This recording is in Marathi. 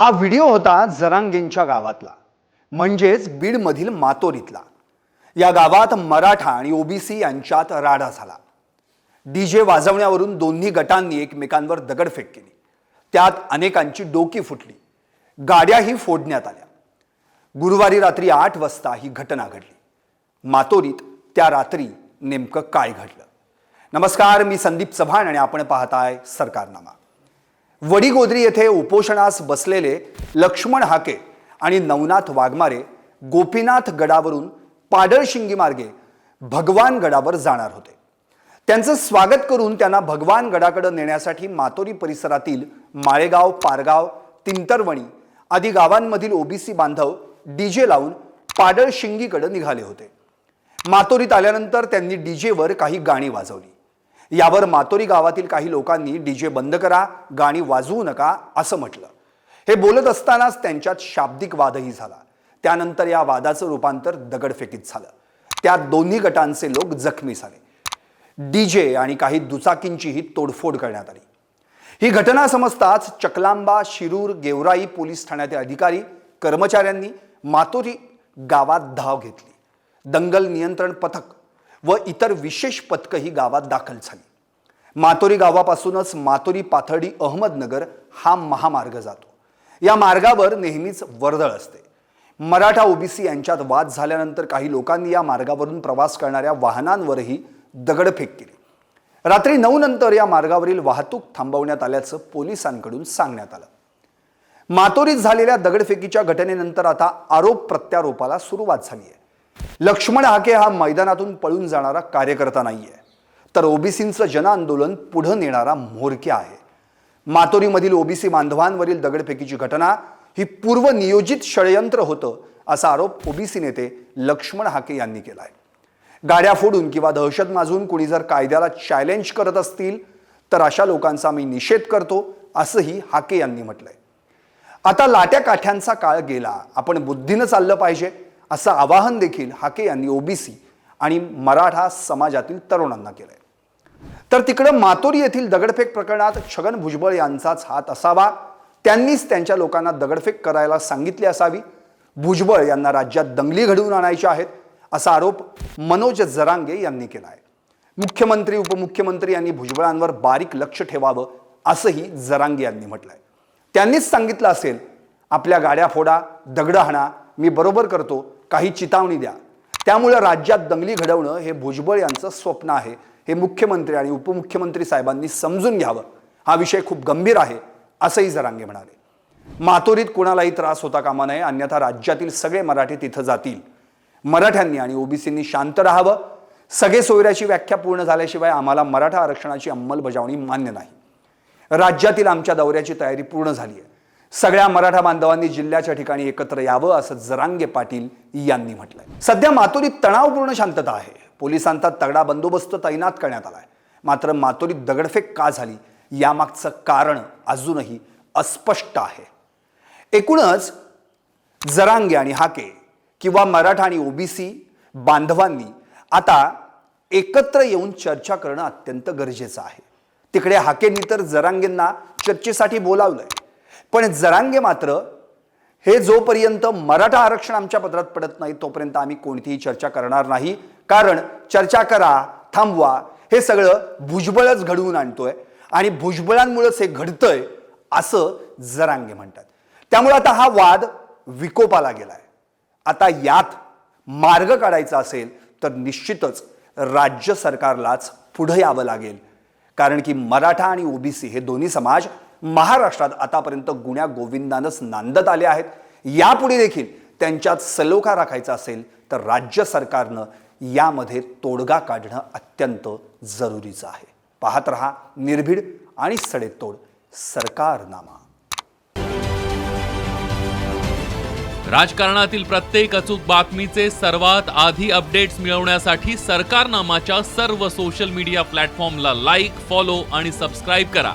हा व्हिडिओ होता जरांगेंच्या गावातला म्हणजेच बीडमधील मातोरीतला. या गावात मराठा आणि ओबीसी यांच्यात राडा झाला. डीजे वाजवण्यावरून दोन्ही गटांनी एकमेकांवर दगडफेक केली. त्यात अनेकांची डोकी फुटली. गाड्याही फोडण्यात आल्या. गुरुवारी रात्री आठ वाजता ही घटना घडली. मातोरीत त्या रात्री नेमकं काय घडलं? नमस्कार मी संदीप चव्हाण आणि आपण पाहताय सरकारनामा. वडीगोद्री येथे उपोषणास बसलेले लक्ष्मण हाके आणि नवनाथ वाघमारे गोपीनाथ गडावरून पाडळशिंगी मार्गे भगवान गडावर जाणार होते. त्यांचं स्वागत करून त्यांना भगवान गडाकडे नेण्यासाठी मातोरी परिसरातील माळेगाव पारगाव तिंतरवणी आदी गावांमधील ओबीसी बांधव डीजे लावून पाडळशिंगीकडे निघाले होते. मातोरीत आल्यानंतर त्यांनी डीजेवर काही गाणी वाजवली. यावर मातोरी गावातील काही लोकांनी डीजे बंद करा गाणी वाजवू नका असं म्हटलं. हे बोलत असतानाच त्यांच्यात शाब्दिक वादही झाला. त्यानंतर या वादाचं रूपांतर दगडफेकीत झालं. त्यात दोन्ही गटांचे लोक जखमी झाले. डीजे आणि काही दुचाकींचीही तोडफोड करण्यात आली. ही घटना समजताच चकलांबा शिरूर गेवराई पोलीस ठाण्याचे अधिकारी कर्मचाऱ्यांनी मातोरी गावात धाव घेतली. दंगल नियंत्रण पथक व इतर विशेष पथकही गावात दाखल झाली. मातोरी गावापासूनच मातोरी पाथर्डी अहमदनगर हा महामार्ग जातो. या मार्गावर नेहमीच वर्दळ असते. मराठा ओबीसी यांच्यात वाद झाल्यानंतर काही लोकांनी या मार्गावरून प्रवास करणाऱ्या वाहनांवरही दगडफेक केली. रात्री नऊ नंतर या मार्गावरील वाहतूक थांबवण्यात आल्याचं पोलिसांकडून सांगण्यात आलं. मातोरीत झालेल्या दगडफेकीच्या घटनेनंतर आता आरोप प्रत्यारोपाला सुरुवात झाली आहे. लक्ष्मण हाके हा मैदानातून पळून जाणारा कार्यकर्ता नाहीये. तर ओबीसींचं जनआंदोलन पुढं नेणारा म्होरक्या आहे. मातोरीमधील ओबीसी बांधवांवरील दगडफेकीची घटना ही पूर्वनियोजित षडयंत्र होतं असा आरोप ओबीसी नेते लक्ष्मण हाके यांनी केला आहे गाड्या फोडून किंवा दहशत माजून कुणी जर कायद्याला चॅलेंज करत असतील तर अशा लोकांचा मी निषेध करतो असंही हाके यांनी म्हटलंय. आता लाट्या काठ्यांचा काळ गेला. आपण बुद्धीनं चाललं पाहिजे. असं आवाहन देखील हाके यांनी ओबीसी आणि मराठा समाजातील तरुणांना केलंय. तर तिकडं मातोरी येथील दगडफेक प्रकरणात छगन भुजबळ यांचाच हात असावा. त्यांनीच त्यांच्या लोकांना दगडफेक करायला सांगितली असावी. भुजबळ यांना राज्यात दंगली घडवून आणायच्या आहेत असा आरोप मनोज जरांगे यांनी केला आहे मुख्यमंत्री उपमुख्यमंत्री यांनी भुजबळांवर बारीक लक्ष ठेवावं असंही जरांगे यांनी म्हटलंय. त्यांनीच सांगितलं असेल आपल्या गाड्या फोडा दगड हाणा मी बरोबर करतो. काही चितावणी द्या. त्यामुळे राज्यात दंगली घडवणं हे भुजबळ यांचं स्वप्न आहे. हे मुख्यमंत्री आणि उपमुख्यमंत्री साहेबांनी समजून घ्यावं. हा विषय खूप गंभीर आहे असंही जरांगे म्हणाले. मातोरीत कोणालाही त्रास होता कामा नये अन्यथा राज्यातील सगळे मराठी तिथं जातील. मराठ्यांनी आणि ओबीसींनी शांत राहावं. सगळे सोयऱ्याची व्याख्या पूर्ण झाल्याशिवाय आम्हाला मराठा आरक्षणाची अंमलबजावणी मान्य नाही. राज्यातील आमच्या दौऱ्याची तयारी पूर्ण झाली आहे सगळ्या मराठा बांधवांनी जिल्ह्याच्या ठिकाणी एकत्र यावं असं जरांगे पाटील यांनी म्हटलंय. सध्या मातोरीत तणावपूर्ण शांतता आहे. पोलिसांचा तगडा बंदोबस्त तैनात करण्यात आलाय. मात्र मातोरीत दगडफेक का झाली? यामागचं कारण अजूनही अस्पष्ट आहे. एकूणच जरांगे आणि हाके किंवा मराठा आणि ओबीसी बांधवांनी आता एकत्र येऊन चर्चा करणं अत्यंत गरजेचं आहे. तिकडे हाकेंनी तर जरांगेंना चर्चेसाठी बोलावलंय. पण जरांगे मात्र हे जोपर्यंत मराठा आरक्षण आमच्या पत्रात पडत नाही तोपर्यंत आम्ही कोणतीही चर्चा करणार नाही. कारण चर्चा करा थांबवा हे सगळं भुजबळच घडवून आणतोय आणि भुजबळांमुळेच हे घडतंय असं जरांगे म्हणतात. त्यामुळे आता हा वाद विकोपाला गेलाय. आता यात मार्ग काढायचा असेल तर निश्चितच राज्य सरकारलाच पुढे यावं लागेल. कारण की मराठा आणि ओबीसी हे दोन्ही समाज महाराष्ट्रात आतापर्यंत गुण्या गोविंदानच नांदत आले आहेत. यापुढे देखील त्यांच्यात सलोखा राखायचा असेल तर राज्य सरकारनं यामध्ये तोडगा काढणं अत्यंत जरुरीचं आहे. पाहत रहा निर्भीड आणि सडेतोड सरकारनामा. राजकारणातील प्रत्येक अचूक बातमीचे सर्वात आधी अपडेट्स मिळवण्यासाठी सरकारनामाच्या सर्व सोशल मीडिया प्लॅटफॉर्मला लाईक फॉलो आणि सबस्क्राईब करा.